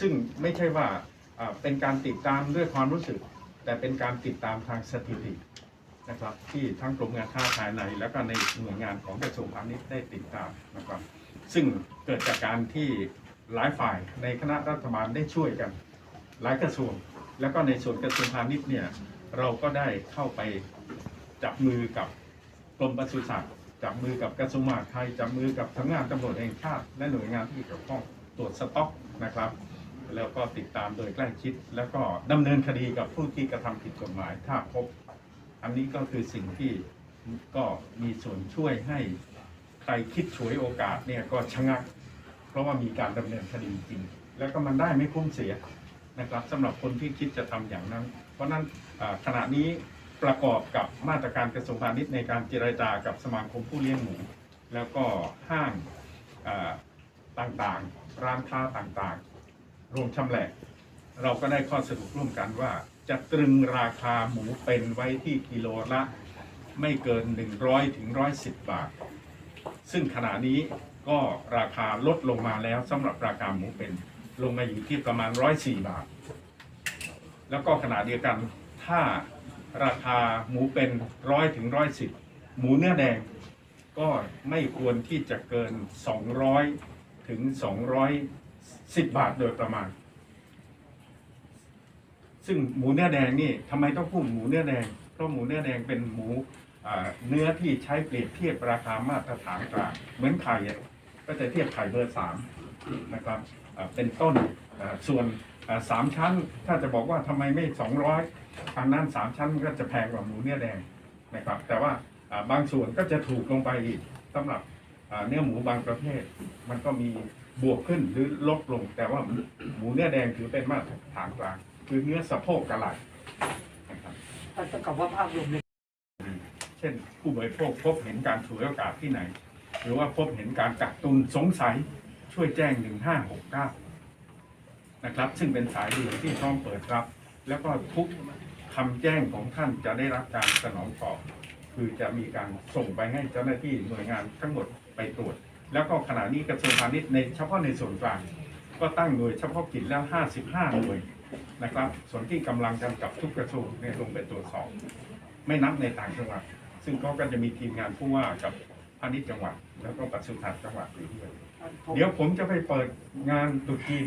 ซึ่งไม่ใช่ว่าเป็นการติดตามด้วยความรู้สึก แต่เป็นการติดตามทางสถิตินะครับ ที่ทั้งกรมงานค้าภายใน แล้วก็ในหน่วยงานของกระทรวงพาณิชย์ได้ติดตามนะครับ ซึ่งเกิดจากการที่หลายฝ่ายในคณะรัฐบาลได้ช่วยกัน หลายกระทรวง แล้วก็ในส่วนกระทรวงพาณิชย์เนี่ยเราก็ได้เข้าไปจับมือกับกรมปศุสัตว์จับมือกับกระทรวงมหาดไทยจับมือกับสำนักงานตำรวจแห่งชาติและหน่วยงานที่เกี่ยวข้องตรวจสต็อกนะครับ แล้วก็ติดตามโดยใกล้ชิด แล้วก็ดำเนินคดีกับผู้ที่กระทำผิดกฎหมาย ถ้าพบ อันนี้ก็คือสิ่งที่ก็มีส่วนช่วยให้ใครคิดฉวยโอกาสเนี่ยก็ชะงัก เพราะว่ามีการดำเนินคดีจริง แล้วก็มันได้ไม่คุ้มเสียนะครับสำหรับคนที่คิดจะทำอย่างนั้น เพราะฉะนั้นขณะนี้ประกอบกับมาตรการกระทรวงพาณิชย์ในการเจรจากับสมาคมผู้เลี้ยงหมู แล้วก็ห้างต่างๆ ร้านค้าต่างๆ รวมชำแหละ เราก็ได้ข้อสรุปร่วมกันว่า จะตรึงราคาหมูเป็นไว้ที่กิโลละ ไม่เกิน 100ถึง110 บาท ซึ่งขณะนี้ก็ราคาลดลงมาแล้วสำหรับราคาหมูเป็นลงมาอยู่ที่ประมาณ 104 บาท แล้วก็ขณะเดียวกันถ้าราคาหมูเป็นร้อยถึงร้อยสิบหมูเนื้อแดงก็ไม่ควรที่จะเกิน 200 ถึง 210บาทโดยประมาณ ซึ่งหมูเนื้อแดงนี่ทำไมต้องพูดหมูเนื้อแดง เพราะหมูเนื้อแดงเป็นหมูเนื้อที่ใช้เปรียบเทียบราคามาตรฐานกลางเหมือนไข่ก็จะเทียบไข่เบอร์สามนะครับเป็นต้นส่วนสามชั้นถ้าจะบอกว่าทำไมไม่สองร้อยทางนั้นสามชั้นก็จะแพงกว่าหมูเนื้อแดงนะครับ แต่ว่าบางส่วนก็จะถูกลงไปอีกสำหรับเนื้อหมูบางประเภทมันก็มี บวกขึ้นหรือลดลง แต่ว่าหมูเนื้อแดงถือเป็นมาตรฐานกลาง คือเนื้อสะโพกกระไหล่นะครับถ้าจะกับว่าภาพรวมในเช่น ผู้บริโภคพบเห็นการฉวยโอกาสที่ไหน หรือว่าพบเห็นการกักตุนสงสัยช่วยแจ้ง 1569 นะครับ ซึ่งเป็นสายด่วนที่พร้อมเปิดรับ แล้วก็ทุกคำแจ้งของท่านจะได้รับการสนองตอบคือจะมีการส่งไปให้เจ้าหน้าที่หน่วยงานทั้งหมดไปตรวจ แล้วก็ขณะนี้กระทรวงพาณิชย์ในเฉพาะในส่วนกลาง ก็ตั้งหน่วยเฉพาะกิจแล้ว 55 หน่วยนะครับส่วนที่กำลังกันกับทุกกระทรวงเนี่ยลงไปตรวจสอบ ไม่นับในต่างจังหวัด ซึ่งเขาก็จะมีทีมงานผู้ว่ากับพาณิชย์จังหวัด แล้วก็ปศุสัตว์จังหวัดอยู่ด้วยเดี๋ยวผมจะไปเปิดงานตรุษจี